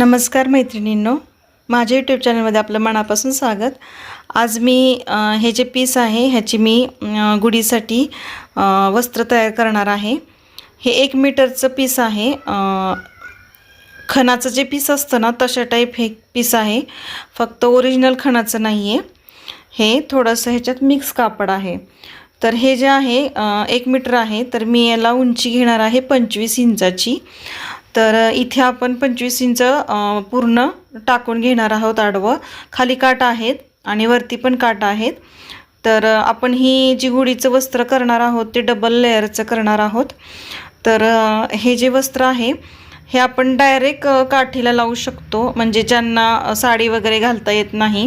नमस्कार मैत्रिणींनो. माझ्या यूट्यूब चॅनलमध्ये आपलं मनापासून स्वागत. आज मी हे जे पीस आहे ह्याची मी गुढीसाठी वस्त्र तयार करणार आहे. हे एक मीटरचं पीस आहे. खणाचं जे पीस असतं ना तशा टाईप हे पीस आहे. फक्त ओरिजिनल खणाचं नाही आहे हे थोडंसं ह्याच्यात मिक्स कापड आहे. तर हे जे आहे एक मीटर आहे. तर मी याला उंची घेणार आहे पंचवीस इंचाची. तर इथे आपण पंचवीस इंच पूर्ण टाकून घेणार आहोत आडवं. खाली काट आहेत आणि वरती पण काट आहेत. तर आपण ही जी गुढीचं वस्त्र करणार आहोत ते डबल लेअरचं करणार आहोत. तर हे जे वस्त्र आहे हे आपण डायरेक्ट काठीला लावू शकतो. म्हणजे ज्यांना साडी वगैरे घालता येत नाही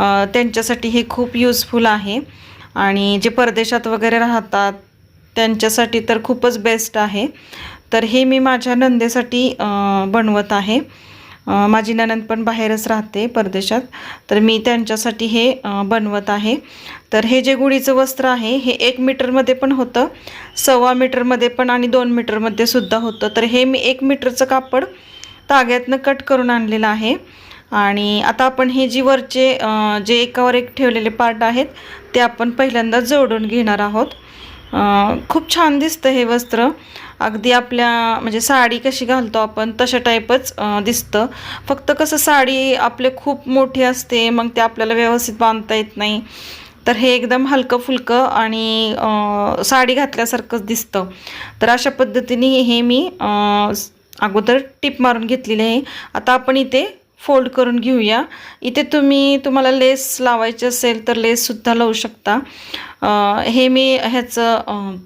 त्यांच्यासाठी हे खूप युजफुल आहे. आणि जे परदेशात वगैरे राहतात त्यांच्यासाठी तर खूपच बेस्ट आहे. तर हे मी माझ्या नंदेसाठी बनवत आहे. माझी ननंद पण बाहेरच राहते परदेशात. तर मी त्यांच्यासाठी हे बनवत आहे. तर हे जे गुढीचं वस्त्र आहे हे एक मीटरमध्ये पण होतं सव्वा मीटरमध्ये पण आणि दोन मीटरमध्ये सुद्धा होतं. तर हे मी एक मीटरचं कापड ताग्यातनं कट करून आणलेलं आहे. आणि आता आपण हे जी वरचे जे एकावर एक ठेवलेले पार्ट आहेत ते आपण पहिल्यांदा जोडून घेणार आहोत. खूप छान दिसतं हे वस्त्र. अगदी आपल्या म्हणजे साडी कशी घालतो आपण तशा टाईपच दिसतं. फक्त कसं साडी आपले खूप मोठी असते मग ते आपल्याला व्यवस्थित बांधता येत नाही. तर हे एकदम हलकं फुलकं आणि साडी घातल्यासारखंच दिसतं. तर अशा पद्धतीने हे मी अगोदर टिप मारून घेतलेली आहे. आता आपण इथे फोल्ड करून घेऊया. इथे तुम्ही तुम्हाला लेस लावायची असेल तर लेससुद्धा लावू शकता. हे मी ह्याचं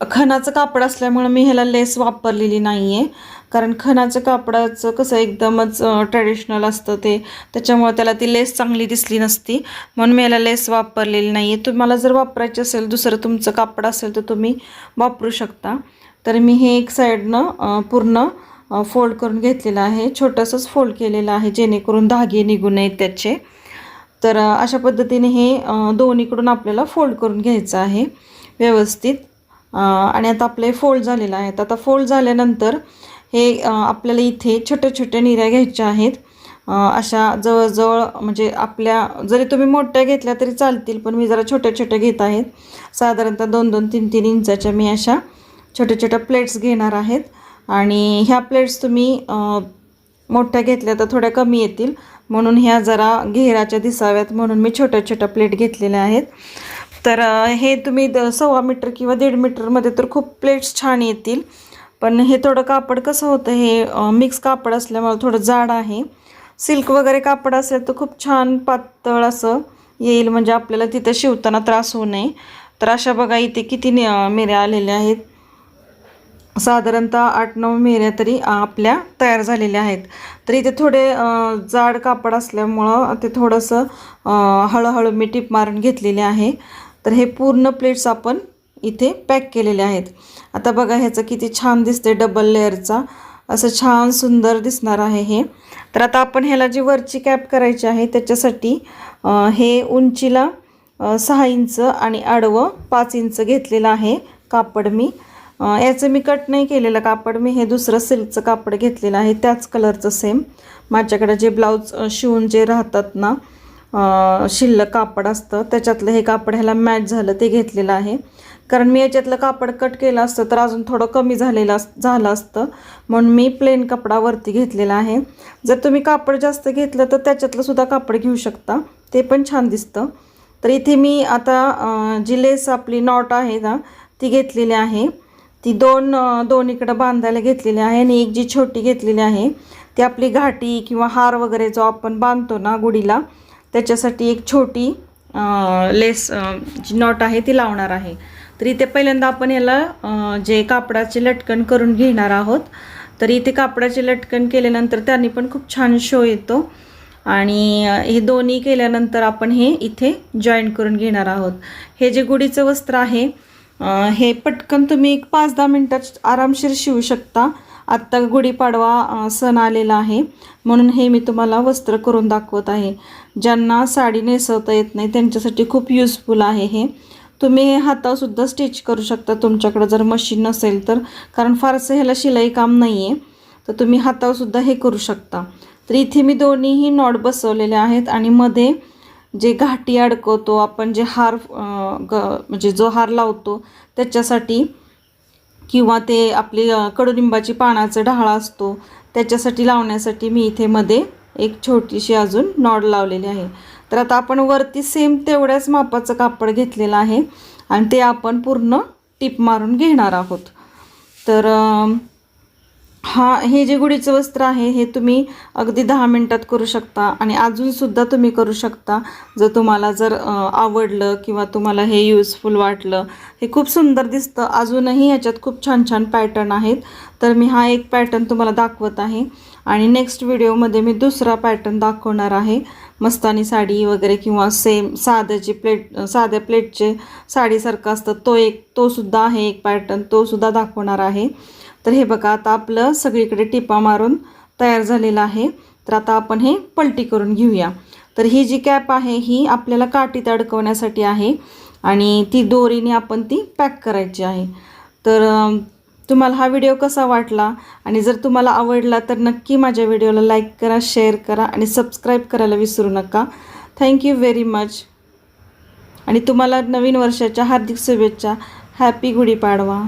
खणाचं कापड असल्यामुळं मी ह्याला लेस वापरलेली नाही आहे कारण खणाचं कापडाचं कसं एकदमच ट्रॅडिशनल असतं ते. त्याच्यामुळं त्याला ती लेस चांगली दिसली नसती. म्हणून मी ह्याला लेस वापरलेली नाही आहे तुम्हाला जर वापरायची असेल दुसरं तुमचं कापड असेल तर तुम्ही वापरू शकता. तर मी हे एक साईडनं पूर्ण फोल्ड करून घेतलेलं आहे. छोटंसंच फोल्ड केलेलं आहे जेणेकरून धागे निघू नयेत त्याचे. तर अशा पद्धतीने हे दोन्हीकडून आपल्याला फोल्ड करून घ्यायचं आहे व्यवस्थित. आणि आता आपले फोल्ड झालेलं आहे. आता फोल्ड झाल्यानंतर हे आपल्याला इथे छोट्या छोट्या निऱ्या घ्यायच्या आहेत. अशा जवळजवळ म्हणजे आपल्या जरी तुम्ही मोठ्या घेतल्या तरी चालतील पण मी जरा छोट्या छोट्या घेत आहेत. साधारणतः दोन दोन तीन तीन इंचाच्या मी अशा छोट्या छोट्या प्लेट्स घेणार आहेत. आणि ह्या प्लेट्स तुम्ही मोठ्या घेतल्या तर थोड्या कमी येतील. म्हणून ह्या जरा घेराच्या दिसाव्यात म्हणून मी छोट्या छोट्या प्लेट घेतलेल्या आहेत. तर हे तुम्ही द सव्वा मीटर किंवा दीड मीटरमध्ये तर खूप प्लेट्स छान येतील. पण हे थोडं कापड कसं होतं हे मिक्स कापड असल्यामुळे थोडं जाड आहे. सिल्क वगैरे कापड असेल तर खूप छान पातळ असं येईल. म्हणजे आपल्याला तिथं शिवताना त्रास होऊ नये. तर अशा बघा इथे किती मिऱ्या आलेल्या आहेत. साधारणतः आठ नऊ मेऱ्या तरी आपल्या तयार झालेल्या आहेत. तर इथे थोडे जाड कापड असल्यामुळं ते थोडंसं हळूहळू मी टीप मारून घेतलेले आहे. तर हे पूर्ण प्लेट्स आपण इथे पॅक केलेले आहेत. आता बघा ह्याचं किती छान दिसते डबल लेअरचा. असं छान सुंदर दिसणार आहे हे. तर आता आपण ह्याला जी वरची कॅप करायची आहे त्याच्यासाठी हे उंचीला सहा इंच आणि आडवं पाच इंच घेतलेलं आहे कापड मी. याचं मी कट नाही केलेलं कापड मी हे दुसरं सिल्कचं कापड घेतलेलं आहे त्याच कलरचं सेम माझ्याकडे जे ब्लाऊज शिवून जे राहतात ना शिल्लक कापड असतं त्याच्यातलं हे कापड ह्याला मॅच झालं ते घेतलेलं आहे. कारण मी याच्यातलं कापड कट केलं असतं तर अजून थोडं कमी झालेलं अस झालं असतं. म्हणून मी प्लेन कपडावरती घेतलेला आहे. जर तुम्ही कापड जास्त घेतलं तर त्याच्यातलं सुद्धा कापड घेऊ शकता. ते पण छान दिसतं. तर इथे मी आता जी लेस आपली नॉट आहे ना ती घेतलेली आहे. ती दोन दोन इकडं बांधायला घेतलेली आहे आणि एक जी छोटी घेतलेली आहे ती आपली घाटी किंवा हार वगैरे जो आपण बांधतो ना गुढीला त्याच्यासाठी एक छोटी लेस जी नॉट आहे ती लावणार आहे. तर इथे पहिल्यांदा आपण याला जे कापडाचे लटकन करून घेणार आहोत तर इथे कापडाचे लटकन केल्यानंतर त्यांनी पण खूप छान शो येतो. आणि हे दोन्ही केल्यानंतर आपण हे इथे जॉईन करून घेणार आहोत. हे जे गुढीचं वस्त्र आहे हे पटकन तुम्ही एक पाच दहा मिनटात आरामशीर शिवू शकता. आत्ता गुढीपाडवा सण आलेला आहे. म्हणून हे मी तुम्हाला वस्त्र करून दाखवत आहे. ज्यांना साडी नेसवता येत नाही त्यांच्यासाठी खूप युजफुल आहे हे. तुम्ही हे हातावसुद्धा स्टिच करू शकता. तुमच्याकडं जर मशीन नसेल तर. कारण फारसं ह्याला शिलाई काम नाही आहे तर तुम्ही हातावसुद्धा हे करू शकता. तर इथे मी दोन्हीही नॉट बसवलेले आहेत आणि मध्ये जे घाटी अडकवतो आपण जे हार ग म्हणजे जो हार लावतो त्याच्यासाठी किंवा ते आपली कडुलिंबाची पानाचं ढाळ असतो त्याच्यासाठी लावण्यासाठी मी इथे मध्ये एक छोटीशी अजून नॉड लावलेली आहे. तर आता आपण वरती सेम तेवढ्याच मापाचं कापड घेतलेलं आहे आणि ते आपण पूर्ण टीप मारून घेणार आहोत. तर हा हे जे गुढीचं वस्त्र आहे हे तुम्ही अगदी दहा मिनटात करू शकता आणि अजूनसुद्धा तुम्ही करू शकता. जर तुम्हाला जर आवडलं किंवा तुम्हाला हे यूजफुल वाटलं हे खूप सुंदर दिसतं. अजूनही याच्यात खूप छान छान पॅटर्न आहेत. तर मी हा एक पॅटर्न तुम्हाला दाखवत आहे. आणि नेक्स्ट व्हिडिओमध्ये मी दुसरा पॅटर्न दाखवणार आहे. मस्तानी साडी वगैरे किंवा सेम साध्याची प्लेट साध्या प्लेटचे साडीसारखं असतं तो एक तोसुद्धा आहे एक पॅटर्न तोसुद्धा दाखवणार आहे. तर हे बघा आता आपलं सगळीकडे टिपा मारून तयार झालेलं आहे. तर आता आपण हे पलटी करून घेऊया. तर ही जी कॅप आहे ही आपल्याला काठीत अडकवण्यासाठी आहे आणि ती दोरीने आपण ती पॅक करायची आहे. तर तुम्हाला हा व्हिडिओ कसा वाटला आणि जर तुम्हाला आवडला तर नक्की माझ्या व्हिडिओला लाईक करा शेअर करा आणि सबस्क्राईब करायला विसरू नका. थँक्यू व्हेरी मच आणि तुम्हाला नवीन वर्षाच्या हार्दिक शुभेच्छा. हॅपी गुढीपाडवा.